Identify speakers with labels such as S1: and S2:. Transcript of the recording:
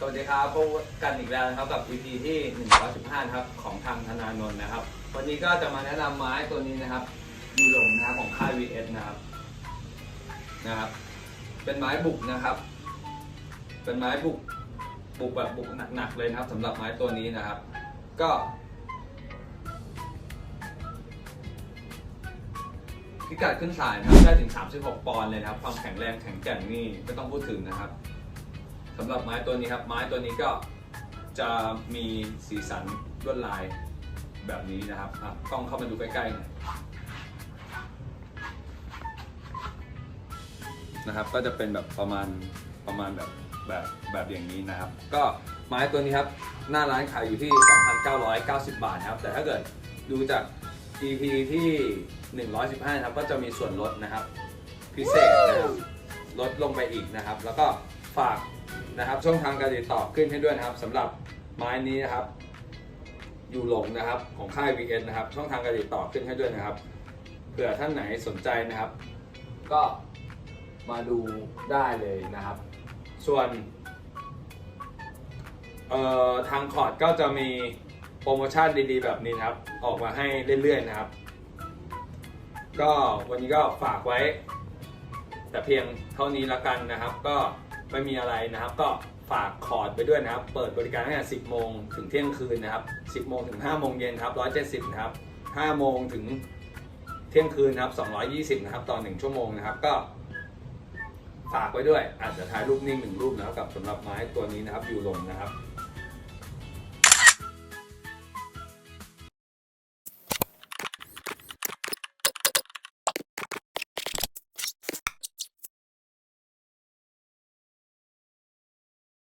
S1: สวัสดีครับพบกันอีกแล้วนะครับกับ EP ที่ 115นะครับของทางธนานนท์นะครับ วันนี้ก็จะมาแนะนำไม้ตัวนี้นะครับยูหลงนะครับของค่าย VS นะครับนะครับ เป็นไม้บุกนะครับ เป็นไม้บุกบุกแบบบุกหนักๆเลยนะครับสำหรับไม้ตัวนี้นะครับ ก็พิกัดขึ้นสายนะครับได้ถึง 36 ปอนด์เลยนะครับ ความแข็งแรงแข็งแกร่งนี่ไม่ต้องพูดถึงนะครับ สำหรับไม้ตัวนี้ครับ ไม้ตัวนี้ก็จะมีสีสันลวดลายแบบนี้นะครับกล้องเข้ามาดูใกล้ๆหน่อยนะครับ ก็จะเป็นแบบประมาณประมาณแบบแบบแบบอย่างนี้นะครับ ก็ไม้ตัวนี้ครับ หน้าร้านขายอยู่ที่ 2,990 บาทครับ แต่ถ้าเกิดดูจาก EP ที่ 115 นะครับ ก็จะมีส่วนลดนะครับ พิเศษนะครับ ลดลงไปอีกนะครับ แล้วก็ฝาก นะครับช่องทางการติดต่อขึ้นให้ด้วยนะครับสำหรับไม้นี้นะครับ อยู่หลงนะครับของค่าย VN นะครับ ช่องทางการติดต่อขึ้นให้ด้วยนะครับเผื่อท่านไหนสนใจนะครับ ก็มาดูได้เลยนะครับ ส่วนเอ่อทางคอร์ดก็จะมีโปรโมชั่นดีๆ แบบนี้นะครับ ออกมาให้เรื่อยๆนะครับ ก็วันนี้ก็ฝากไว้ แต่เพียงเท่านี้ละกันนะครับก็ ไม่มีอะไรนะครับ ก็ฝากคอร์ดไปด้วยนะครับ เปิดบริการตั้งแต่ 10 โมงถึงเที่ยงคืนนะครับ 10 โมงถึง 5 โมงเย็นครับ 170 นะครับ 5 โมงถึงเที่ยงคืนนะครับ 220 นะครับต่อ 1 ชั่วโมงนะครับ ก็ฝากไว้ด้วย อาจจะถ่ายรูปนิ่งหนึ่งรูปนะครับกับสำหรับไม้ตัวนี้นะครับอยู่ลงนะครับ